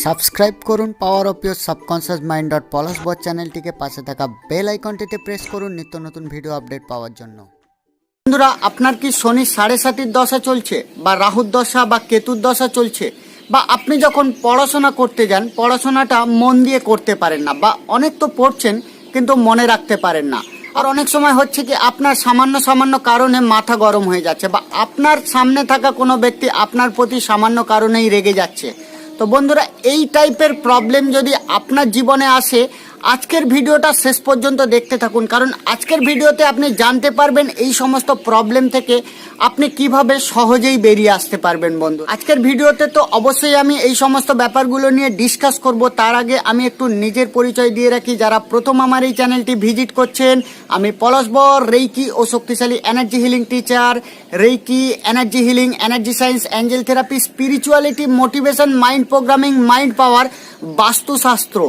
Subscribe করুন power of your subconscious mind dot Palash বট চ্যানেলটিকে পাশে থাকা বেল আইকনটিতে প্রেস করুন নিত্য নতুন ভিডিও আপডেট পাওয়ার জন্য। বন্ধুরা, আপনার কি শনি সাড়ে সাতির দশা চলছে বা রাহুর দশা বা কেতুর দশা চলছে বা আপনি যখন পড়াশোনা করতে যান, পড়াশোনাটা মন দিয়ে করতে পারেন না বা অনেক তো পড়ছেন কিন্তু মনে রাখতে পারেন না। আর অনেক সময় হচ্ছে কি, আপনার সামান্য সামান্য কারণে মাথা গরম হয়ে যাচ্ছে বা আপনার সামনে থাকা কোনো ব্যক্তি আপনার প্রতি সামান্য কারণেই রেগে যাচ্ছে। তো বন্ধুরা এই টাইপের প্রবলেম যদি আপনার জীবনে আসে আজকের ভিডিওটা শেষ পর্যন্ত দেখতে থাকুন, কারণ আজকের ভিডিওতে আপনি জানতে পারবেন এই সমস্ত প্রবলেম থেকে আপনি কীভাবে সহজেই বেরিয়ে আসতে পারবেন বন্ধু। আজকের ভিডিওতে তো অবশ্যই আমি এই সমস্ত ব্যাপারগুলো নিয়ে ডিসকাস করব। তার আগে আমি একটু নিজের পরিচয় দিয়ে রাখি। যারা প্রথম আমার এই চ্যানেলটি ভিজিট করছেন, আমি পলাশবর রেইকি ও শক্তিশালী energy healing teacher reiki energy healing energy science angel therapy spirituality motivation mind programming mind power vastushastra.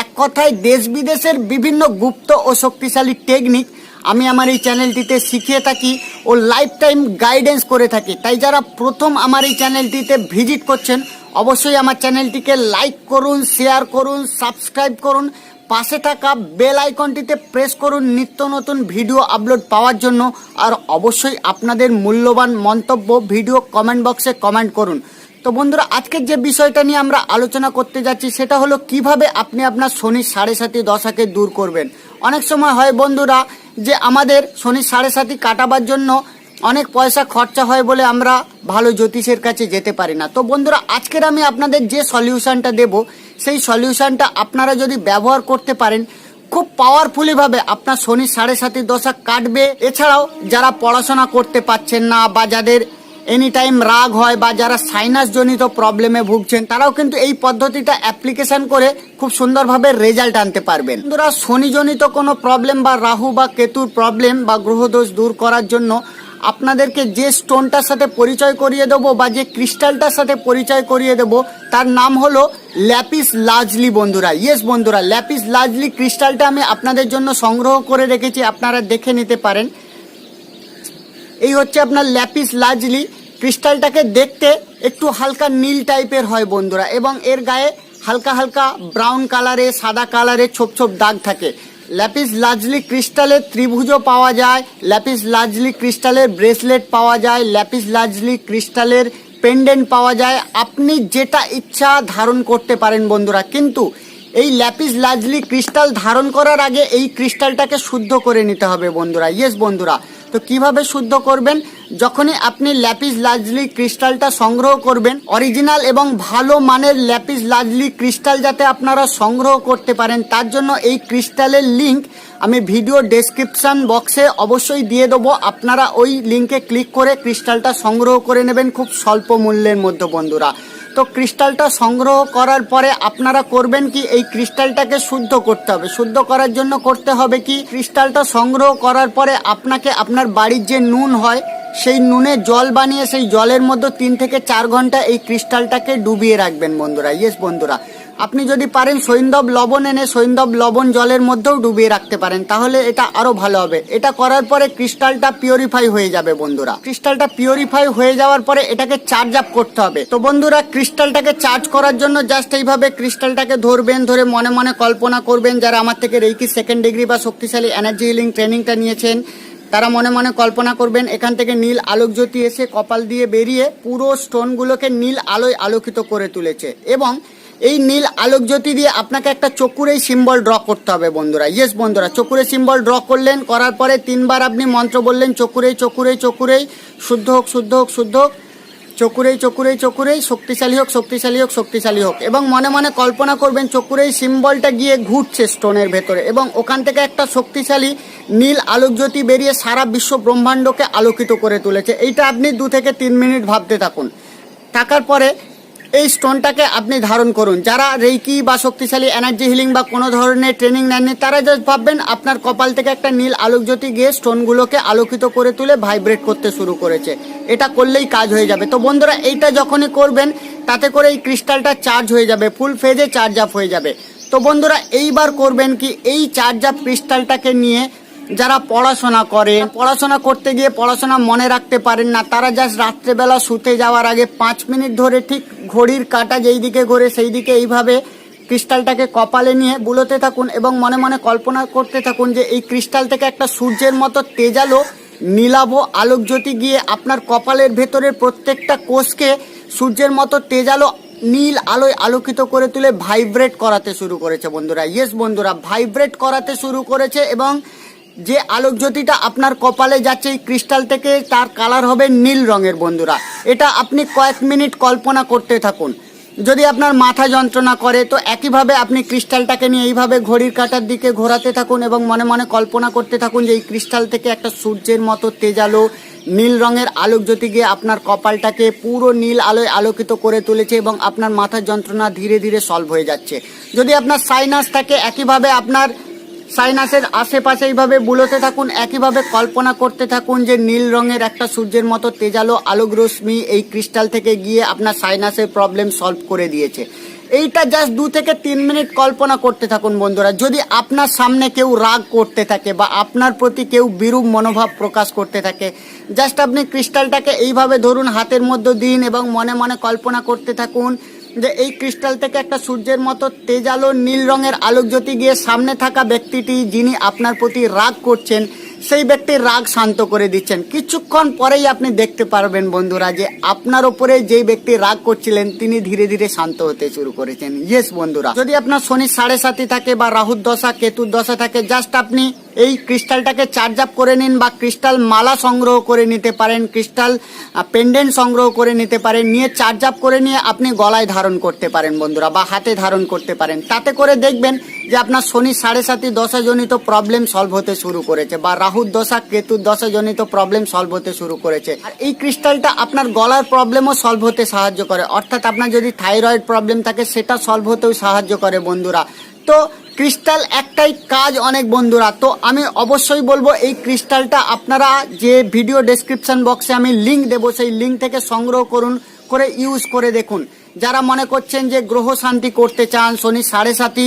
এক কথায় দেশ বিদেশের বিভিন্ন গুপ্ত ও শক্তিশালী টেকনিক আমি আমার এই চ্যানেলটিতে শিখিয়ে থাকি ও লাইফ টাইম গাইডেন্স করে থাকি। তাই যারা প্রথম আমার এই চ্যানেলটিতে ভিজিট করছেন, অবশ্যই আমার চ্যানেলটিকে লাইক করুন শেয়ার করুন সাবস্ক্রাইব করুন, পাশে থাকা বেল আইকনটিতে প্রেস করুন নিত্য নতুন ভিডিও আপলোড পাওয়ার জন্য। আর অবশ্যই আপনাদের মূল্যবান মন্তব্য ভিডিও কমেন্ট বক্সে কমেন্ট করুন। তো বন্ধুরা, আজকের যে বিষয়টা নিয়ে আমরা আলোচনা করতে যাচ্ছি, সেটা হলো কীভাবে আপনি আপনার শনির সাড়ে সাতি দশাকে দূর করবেন। অনেক সময় হয় বন্ধুরা, যে আমাদের শনির সাড়ে সাতি কাটাবার জন্য অনেক পয়সা খরচা হয় বলে আমরা ভালো জ্যোতিষের কাছে যেতে পারি না। তো বন্ধুরা, আজকের আমি আপনাদের যে সলিউশনটা দেব, সেই সলিউশনটা আপনারা যদি ব্যবহার করতে পারেন, খুব পাওয়ারফুলি ভাবে আপনার শনি সাড়ে সাতির দশা কাটবে। এছাড়াও যারা পড়াশোনা করতে পারছেন না বা যাদের এনি টাইম রাগ হয় বা যারা সাইনাস জনিত প্রবলেমে ভুগছেন, তারাও কিন্তু এই পদ্ধতিটা অ্যাপ্লিকেশন করে খুব সুন্দরভাবে রেজাল্ট আনতে পারবেন। বন্ধুরা, শনিজনিত কোনো প্রবলেম বা রাহু বা কেতুর প্রবলেম বা গ্রহদোষ দূর করার জন্য আপনাদেরকে যে স্টোনটার সাথে পরিচয় করিয়ে দেবো বা যে ক্রিস্টালটার সাথে পরিচয় করিয়ে দেবো, তার নাম হলো ল্যাপিস লাজলি বন্ধুরা। ইয়েস বন্ধুরা, ল্যাপিস লাজলি ক্রিস্টালটা আমি আপনাদের জন্য সংগ্রহ করে রেখেছি, আপনারা দেখে নিতে পারেন। এই হচ্ছে আপনার ল্যাপিস লাজলি। ক্রিস্টালটাকে দেখতে একটু হালকা নীল টাইপের হয় বন্ধুরা, এবং এর গায়ে হালকা হালকা ব্রাউন কালারে, সাদা কালারে ছোপ ছোপ দাগ থাকে। ল্যাপিস লাজলি ক্রিস্টালের ত্রিভুজও পাওয়া যায়, ল্যাপিস লাজলি ক্রিস্টালের ব্রেসলেট পাওয়া যায়, ল্যাপিস লাজলি ক্রিস্টালের পেন্ডেন্ট পাওয়া যায়। আপনি যেটা ইচ্ছা ধারণ করতে পারেন বন্ধুরা, কিন্তু এই ল্যাপিস লাজলি ক্রিস্টাল ধারণ করার আগে এই ক্রিস্টালটাকে শুদ্ধ করে নিতে হবে বন্ধুরা। ইয়েস বন্ধুরা। তো কীভাবে শুদ্ধ করবেন? যখনই আপনি ল্যাপিস লাজলি ক্রিস্টালটা সংগ্রহ করবেন, অরিজিনাল এবং ভালো মানের ল্যাপিস লাজলি ক্রিস্টাল যাতে আপনারা সংগ্রহ করতে পারেন, তার জন্য এই ক্রিস্টালের লিংক আমি ভিডিও ডেসক্রিপশন বক্সে অবশ্যই দিয়ে দেবো। আপনারা ওই লিঙ্কে ক্লিক করে ক্রিস্টালটা সংগ্রহ করে নেবেন খুব স্বল্প মূল্যের মধ্যে, বন্ধুরা। তো ক্রিস্টালটা সংগ্রহ করার পরে আপনারা করবেন কি, এই ক্রিস্টালটাকে শুদ্ধ করতে হবে। শুদ্ধ করার জন্য করতে হবে কি, ক্রিস্টালটা সংগ্রহ করার পরে আপনাকে আপনার বাড়ির যে নুন হয়, সেই নুনে জল বানিয়ে সেই জলের মধ্যে তিন থেকে চার ঘণ্টা এই ক্রিস্টালটাকে ডুবিয়ে রাখবেন বন্ধুরা। ইয়েস বন্ধুরা। আপনি যদি পারেন সৈন্দব লবণ এনে সৈন্দব লবণ জলের মধ্যেও ডুবিয়ে রাখতে পারেন, তাহলে এটা আরও ভালো হবে। এটা করার পরে ক্রিস্টালটা পিওরিফাই হয়ে যাবে বন্ধুরা। ক্রিস্টালটা পিওরিফাই হয়ে যাওয়ার পরে এটাকে চার্জ আপ করতে হবে। তো বন্ধুরা, ক্রিস্টালটাকে চার্জ করার জন্য জাস্ট এইভাবে ক্রিস্টালটাকে ধরবেন, ধরে মনে মনে কল্পনা করবেন যারা আমার থেকে রেইকি সেকেন্ড ডিগ্রি বা শক্তিশালী এনার্জি হিলিং ট্রেনিংটা নিয়েছেন, তারা মনে মনে কল্পনা করবেন, এখান থেকে নীল আলোক জ্যোতি এসে কপাল দিয়ে বেরিয়ে পুরো স্টোনগুলোকে নীল আলোয় আলোকিত করে তুলেছে। এবং এই নীল আলোক জ্যোতি দিয়ে আপনাকে একটা চকুরেই সিম্বল ড্র করতে হবে বন্ধুরা। ইয়েস বন্ধুরা চকুরে সিম্বল ড্র করলেন, করার পরে তিনবার আপনি মন্ত্র বললেন, চকুরেই চকুরেই চকুরেই, শুদ্ধ হোক শুদ্ধ হোক শুদ্ধ হোক, চকুরেই চকুরেই চকুরেই, শক্তিশালী হোক শক্তিশালী হোক শক্তিশালী হোক। এবং মনে মনে কল্পনা করবেন, চকুরেই সিম্বলটা গিয়ে ঘুরছে স্টোনের ভেতরে। এবং ওখান থেকে একটা শক্তিশালী নীল আলোকজ্যোতি বেরিয়ে সারা বিশ্ব ব্রহ্মাণ্ডকে আলোকিত করে তুলেছে। এইটা আপনি দু থেকে তিন মিনিট ভাবতে থাকুন। থাকার পরে এই স্টোনটাকে আপনি ধারণ করুন। যারা রেইকি বা শক্তিশালী এনার্জি হিলিং বা কোনো ধরনের ট্রেনিং নেননি, তারা জাস্ট ভাববেন, আপনার কপাল থেকে একটা নীল আলোকজ্যোতি গিয়ে স্টোনগুলোকে আলোকিত করে তুলে ভাইব্রেট করতে শুরু করেছে। এটা করলেই কাজ হয়ে যাবে। তো বন্ধুরা, এইটা যখনই করবেন, তাতে করে এই ক্রিস্টালটা চার্জ হয়ে যাবে, ফুল ফেজে চার্জ আপ হয়ে যাবে। তো বন্ধুরা, এইবার করবেন কি, এই চার্জ আপ ক্রিস্টালটাকে নিয়ে যারা পড়াশোনা করে পড়াশোনা করতে গিয়ে পড়াশোনা মনে রাখতে পারেন না, তারা জাস্ট রাত্রেবেলা শুতে যাওয়ার আগে পাঁচ মিনিট ধরে ঠিক ঘড়ির কাঁটা যেই দিকে ঘোরে সেই দিকে এইভাবে ক্রিস্টালটাকে কপালে নিয়ে বুলোতে থাকুন এবং মনে মনে কল্পনা করতে থাকুন যে এই ক্রিস্টাল থেকে একটা সূর্যের মতো তেজালো, নীলাভ আলোকজ্যোতি গিয়ে আপনার কপালের ভেতরের প্রত্যেকটা কোষকে সূর্যের মতো তেজালো, নীল আলোয় আলোকিত করে তুলে ভাইব্রেট করাতে শুরু করেছে বন্ধুরা। ইয়েস বন্ধুরা ভাইব্রেট করাতে শুরু করেছে এবং যে আলোকজ্যোতিটা আপনার কপালে যাচ্ছে এই ক্রিস্টাল থেকে, তার কালার হবে নীল রঙের বন্ধুরা। এটা আপনি কয়েক মিনিট কল্পনা করতে থাকুন। যদি আপনার মাথা যন্ত্রণা করে, তো একইভাবে আপনি ক্রিস্টালটাকে নিয়ে এইভাবে ঘড়ির কাটার দিকে ঘোরাতে থাকুন এবং মনে মনে কল্পনা করতে থাকুন যে এই ক্রিস্টাল থেকে একটা সূর্যের মতো তেজালো নীল রঙের আলোকজ্যোতি গিয়ে আপনার কপালটাকে পুরো নীল আলোয় আলোকিত করে তুলেছে এবং আপনার মাথার যন্ত্রণা ধীরে ধীরে সলভ হয়ে যাচ্ছে। যদি আপনার সাইনাস থাকে, একইভাবে আপনার সাইনাসের আশেপাশে এইভাবে বুলোতে থাকুন, একইভাবে কল্পনা করতে থাকুন যে নীল রঙের একটা সূর্যের মতো তেজালো আলোক রশ্মি এই ক্রিস্টাল থেকে গিয়ে আপনার সাইনাসের প্রবলেম সলভ করে দিয়েছে। এইটা জাস্ট দু থেকে তিন মিনিট কল্পনা করতে থাকুন বন্ধুরা। যদি আপনার সামনে কেউ রাগ করতে থাকে বা আপনার প্রতি কেউ বিরূপ মনোভাব প্রকাশ করতে থাকে, জাস্ট আপনি ক্রিস্টালটাকে এইভাবে ধরুন হাতের মধ্যে দিন এবং মনে মনে কল্পনা করতে থাকুন যে এই ক্রিস্টাল থেকে একটা সূর্যের মতো তেজালো নীল রঙের আলোক আলোকজ্যোতি গিয়ে সামনে থাকা ব্যক্তিটি যিনি আপনার প্রতি রাগ করছেন, সেই ব্যক্তির রাগ শান্ত করে দিচ্ছেন। কিছুক্ষণ পরেই আপনি দেখতে পারবেন বন্ধুরা যে আপনার ওপরে যেই ব্যক্তি রাগ করছিলেন, তিনি ধীরে ধীরে শান্ত হতে শুরু করেছেন। ইয়েস বন্ধুরা। যদি আপনার শনি সাড়ে সাথে থাকে বা রাহুর দশা, কেতুর দশা থাকে জাস্ট আপনি এই ক্রিস্টালটাকে চার্জ আপ করে নিন বা ক্রিস্টাল মালা সংগ্রহ করে নিতে পারেন, ক্রিস্টাল পেন্ডেন্ট সংগ্রহ করে নিতে পারেন, নিয়ে চার্জ আপ করে নিয়ে আপনি গলায় ধারণ করতে পারেন বন্ধুরা বা হাতে ধারণ করতে পারেন। তাতে করে দেখবেন যে আপনার শনি সাড়ে সাতি দশাজনিত প্রবলেম সলভ হতে শুরু করেছে বা রাহুর দশা কেতুর দশাজনিত প্রবলেম সলভ হতে শুরু করেছে। আর এই ক্রিস্টালটা আপনার গলার প্রবলেমও সলভ হতে সাহায্য করে। অর্থাৎ আপনার যদি থাইরয়েড প্রবলেম থাকে সেটা সলভ হতেও সাহায্য করে বন্ধুরা। তো ক্রিস্টাল একটাই কাজ অনেক বন্ধুরা। তো আমি অবশ্যই বলব এই ক্রিস্টালটা আপনারা যে ভিডিও ডেসক্রিপশন বক্সে আমি লিংক দেবো, সেই লিংক থেকে সংগ্রহ করুন, করে ইউজ করে দেখুন। যারা মনে করছেন যে গ্রহ শান্তি করতে চান, শনি সাড়ে সাতি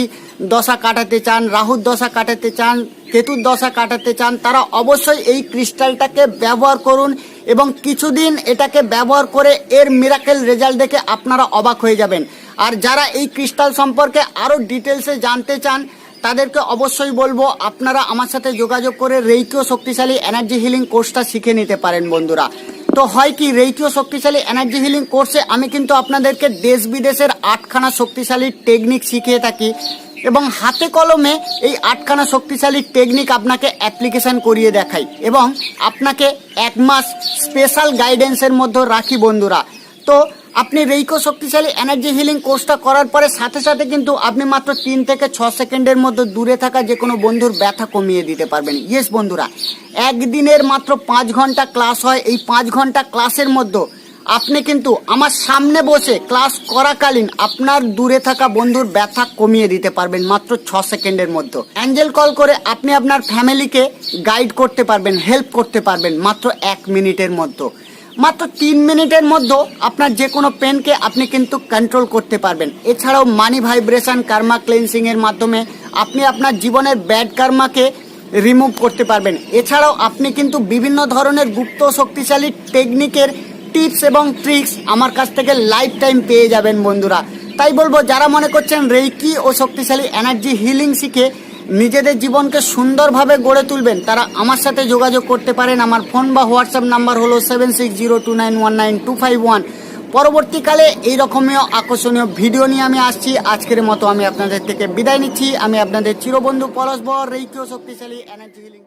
দশা কাটাতে চান, রাহুর দশা কাটাতে চান, কেতুর দশা কাটাতে চান, তারা অবশ্যই এই ক্রিস্টালটাকে ব্যবহার করুন এবং কিছুদিন এটাকে ব্যবহার করে এর মিরাকেল রেজাল্ট দেখে আপনারা অবাক হয়ে যাবেন। আর যারা এই ক্রিস্টাল সম্পর্কে আরও ডিটেলসে জানতে চান, তাদেরকে অবশ্যই বলব, আপনারা আমার সাথে যোগাযোগ করে রেইকিও শক্তিশালী এনার্জি হিলিং কোর্সটা শিখে নিতে পারেন বন্ধুরা। তো হয় কি, রেইকিও শক্তিশালী এনার্জি হিলিং কোর্সে আমি কিন্তু আপনাদেরকে দেশ বিদেশের আটখানা শক্তিশালী টেকনিক শিখিয়ে থাকি এবং হাতে কলমে এই আটখানা শক্তিশালী টেকনিক আপনাকে অ্যাপ্লিকেশন করিয়ে দেখাই এবং আপনাকে এক মাস স্পেশাল গাইডেন্সের মধ্যে রাখি বন্ধুরা। তো আপনি রেইকো শক্তিশালী এনার্জি হিলিং কোর্সটা করার পরে সাথে সাথে কিন্তু আপনি মাত্র তিন থেকে ছ সেকেন্ডের মধ্যে দূরে থাকা যে কোনো বন্ধুর ব্যথা কমিয়ে দিতে পারবেন। ইয়েস বন্ধুরা, একদিনের মাত্র পাঁচ ঘণ্টা ক্লাস হয়। এই পাঁচ ঘণ্টা ক্লাসের মধ্যে আপনি কিন্তু আমার সামনে বসে ক্লাস করাকালীন আপনার দূরে থাকা বন্ধুর ব্যথা কমিয়ে দিতে পারবেন মাত্র ছ সেকেন্ডের মধ্যে। অ্যাঞ্জেল কল করে আপনি আপনার ফ্যামিলিকে গাইড করতে পারবেন হেল্প করতে পারবেন মাত্র এক মিনিটের মধ্যে। মাত্র তিন মিনিটের মধ্যে আপনার যে কোনো পেনকে আপনি কিন্তু কন্ট্রোল করতে পারবেন। এছাড়াও মানি ভাইব্রেশন কার্মা ক্লেন্সিং এর মাধ্যমে আপনি আপনার জীবনের ব্যাড কার্মাকে রিমুভ করতে পারবেন। এছাড়াও আপনি কিন্তু বিভিন্ন ধরনের গুপ্ত শক্তিশালী টেকনিকের টিপস এবং ট্রিক্স আমার কাছ থেকে লাইফ টাইম পেয়ে যাবেন বন্ধুরা। তাই বলব, যারা মনে করছেন রেইকি ও শক্তিশালী এনার্জি হিলিং শিখে নিজেদের জীবনকে সুন্দরভাবে গড়ে তুলবেন। তারা আমার সাথে যোগাযোগ করতে পারেন। আমার ফোন বা হোয়াটসঅ্যাপ নাম্বার হলো seven six zero two nine one nine two five one. পরবর্তীকালে এই রকমীয় আকর্ষণীয় ভিডিও নিয়ে আমি আসছি। আজকের মতো আমি আপনাদের থেকে বিদায় নিচ্ছি। আমি আপনাদের চিরবন্ধু পরস্পর রেইকিও শক্তিশালী এনার্জি হিলিং